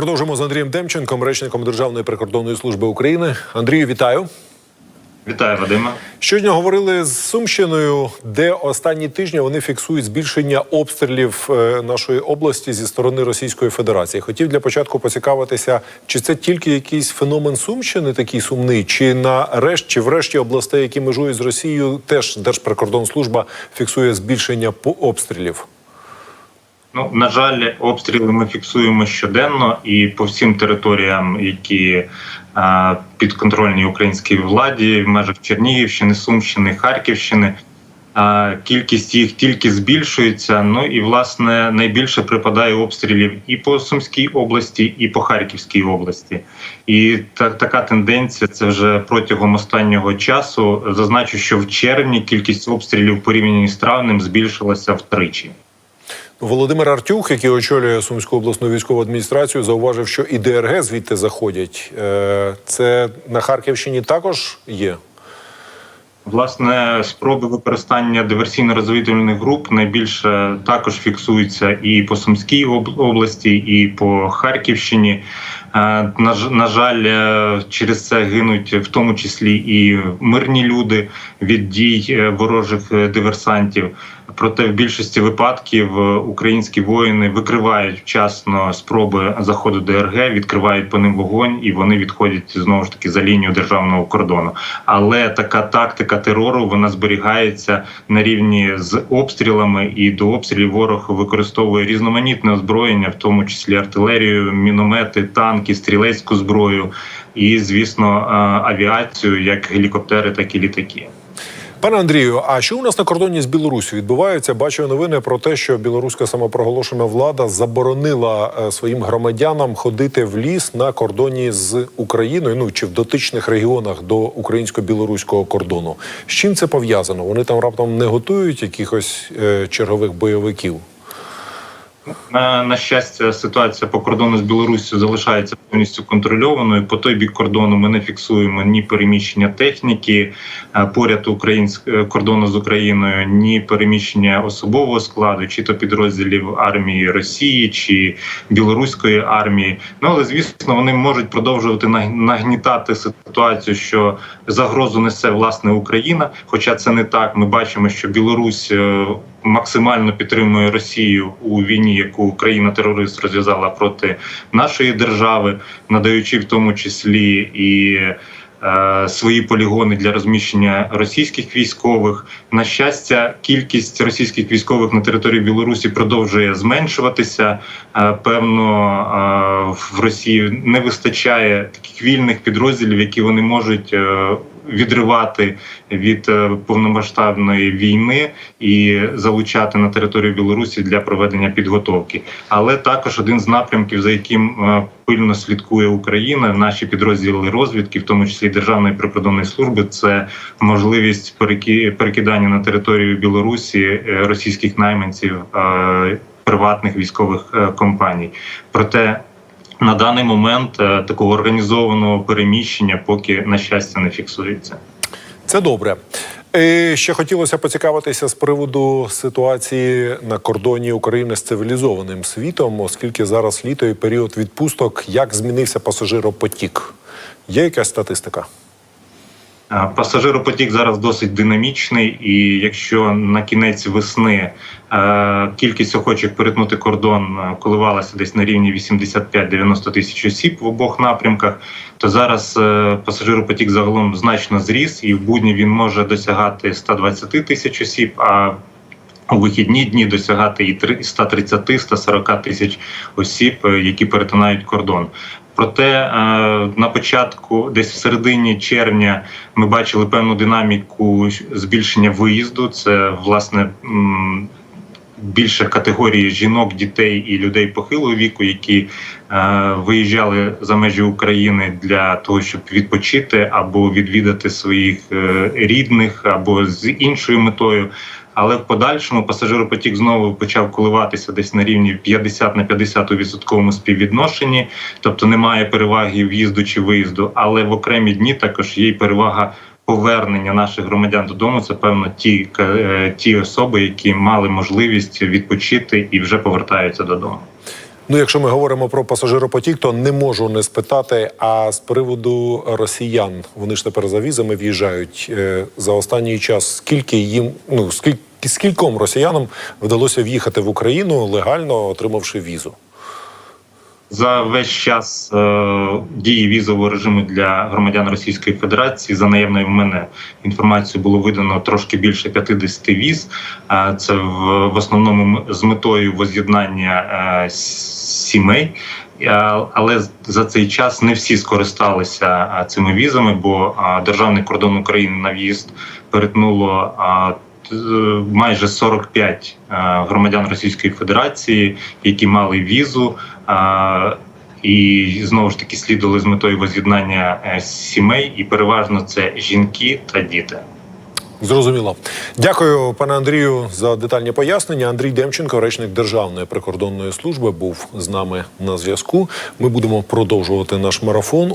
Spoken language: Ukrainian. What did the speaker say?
Продовжимо з Андрієм Демченком, речником Державної прикордонної служби України. Андрію, вітаю. Вітаю, Вадима. Щодня говорили з Сумщиною, де останні тижні вони фіксують збільшення обстрілів е, нашої області зі сторони Російської Федерації. Хотів для початку поцікавитися, чи це тільки якийсь феномен Сумщини, такий сумний, чи на решт, чи врешті областей, які межують з Росією, теж Держприкордонслужба фіксує збільшення по обстрілів. Ну на жаль, обстріли ми фіксуємо щоденно і по всім територіям, які підконтрольні українській владі в межах Чернігівщини, Сумщини, Харківщини. Кількість їх тільки збільшується. Ну і власне найбільше припадає обстрілів і по Сумській області, і по Харківській області. І та, така тенденція це вже протягом останнього часу. Зазначу, що в червні кількість обстрілів порівняно з травнем збільшилася втричі. Володимир Артюх, який очолює Сумську обласну військову адміністрацію, зауважив, що і ДРГ звідти заходять. Е, Це на Харківщині також є. Власне, спроби використання диверсійно-розвідувальних груп найбільше також фіксуються і по Сумській області, і по Харківщині. Е, На, жаль, е, через це гинуть в тому числі і мирні люди від дій ворожих диверсантів. Проте в більшості випадків е, українські воїни викривають вчасно спроби заходу ДРГ, відкривають по ним вогонь, і вони відходять знову ж таки за лінію державного кордону. Але така тактика терору вона зберігається на рівні з обстрілами, і до обстрілів ворог використовує різноманітне озброєння, в тому числі артилерію, міномети, танки, стрілецьку зброю і, звісно, е, авіацію, як гелікоптери, так і літаки. Пане Андрію, а що у нас на кордоні з Білорусі відбувається? Бачу новини про те, що білоруська самопроголошена влада заборонила е, своїм громадянам ходити в ліс на кордоні з Україною, ну чи в дотичних регіонах до українсько-білоруського кордону. З чим це пов'язано? Вони там раптом не готують якихось е, чергових бойовиків. На, на щастя, ситуація по кордону з Білоруссю залишається повністю контрольованою. По той бік кордону ми не фіксуємо ні переміщення техніки е, поряд українського кордону з Україною, ні переміщення особового складу, чи то підрозділів армії Росії чи білоруської армії. Ну але звісно, вони можуть продовжувати наг- нагнітати ситуацію, що загрозу несе власне Україна. Хоча це не так. Ми бачимо, що Білорусь е, максимально підтримує Росію у війні, яку країна терорист розв'язала проти нашої держави, надаючи в тому числі і. Е, Свої полігони для розміщення російських військових на щастя, кількість російських військових на території Білорусі продовжує зменшуватися. Е, Певно, е, в Росії не вистачає таких вільних підрозділів, які вони можуть відривати від повномасштабної війни і залучати на територію Білорусі для проведення підготовки. Але також один з напрямків, за яким пильно слідкує Україна, наші підрозділи розвідки, в тому числі Державної прикордонної служби, це можливість переки- перекидання на територію Білорусі е, російських найманців. е, Приватних військових е, компаній, проте на даний момент такого організованого переміщення поки на щастя не фіксується. Це добре. І ще хотілося поцікавитися з приводу ситуації на кордоні України з цивілізованим світом, оскільки зараз літо і період відпусток. Як змінився пасажиропотік? Є якась статистика? Пасажиропотік зараз досить динамічний, і якщо на кінець весни е, кількість охочих перетнути кордон е, коливалася десь на рівні 85-90 тисяч осіб в обох напрямках, то зараз е, пасажиропотік загалом значно зріс, і в будні він може досягати 120 тисяч осіб. А у вихідні дні досягати і 130-140 тисяч осіб, які перетинають кордон. Проте е, на початку, десь в середині червня, ми бачили певну динаміку збільшення виїзду. Це власне більше категорії жінок, дітей і людей похилого віку, які е, виїжджали за межі України для того, щоб відпочити або відвідати своїх е, рідних, або з іншою метою. Але в подальшому пасажиропотік знову почав коливатися десь на рівні 50 на 50 у відсотковому співвідношенні, тобто немає переваги в'їзду чи виїзду. Але в окремі дні також є й перевага повернення наших громадян додому. Це певно ті, е, ті особи, які мали можливість відпочити і вже повертаються додому. Ну, якщо ми говоримо про пасажиропотік, то не можу не спитати. А з приводу росіян, вони ж тепер за візами в'їжджають е, за останній час. Скільки їм ну скільки скільком росіянам вдалося в'їхати в Україну легально, отримавши візу? За весь час е, дії візового режиму для громадян Російської Федерації за наявною в мене інформацією було видано трошки більше 50 віз. Е, це в, в основному з метою воз'єднання е, сімей. Е, Але за цей час не всі скористалися е, цими візами, бо е, державний кордон України на в'їзд перетнуло майже 45 е, громадян Російської Федерації, які мали візу. І знову ж таки слідували з метою воз'єднання е, сімей, і переважно це жінки та діти. Зрозуміло. Дякую, пане Андрію, за детальні пояснення. Андрій Демченко, речник Державної прикордонної служби, був з нами на зв'язку. Ми будемо продовжувати наш марафон.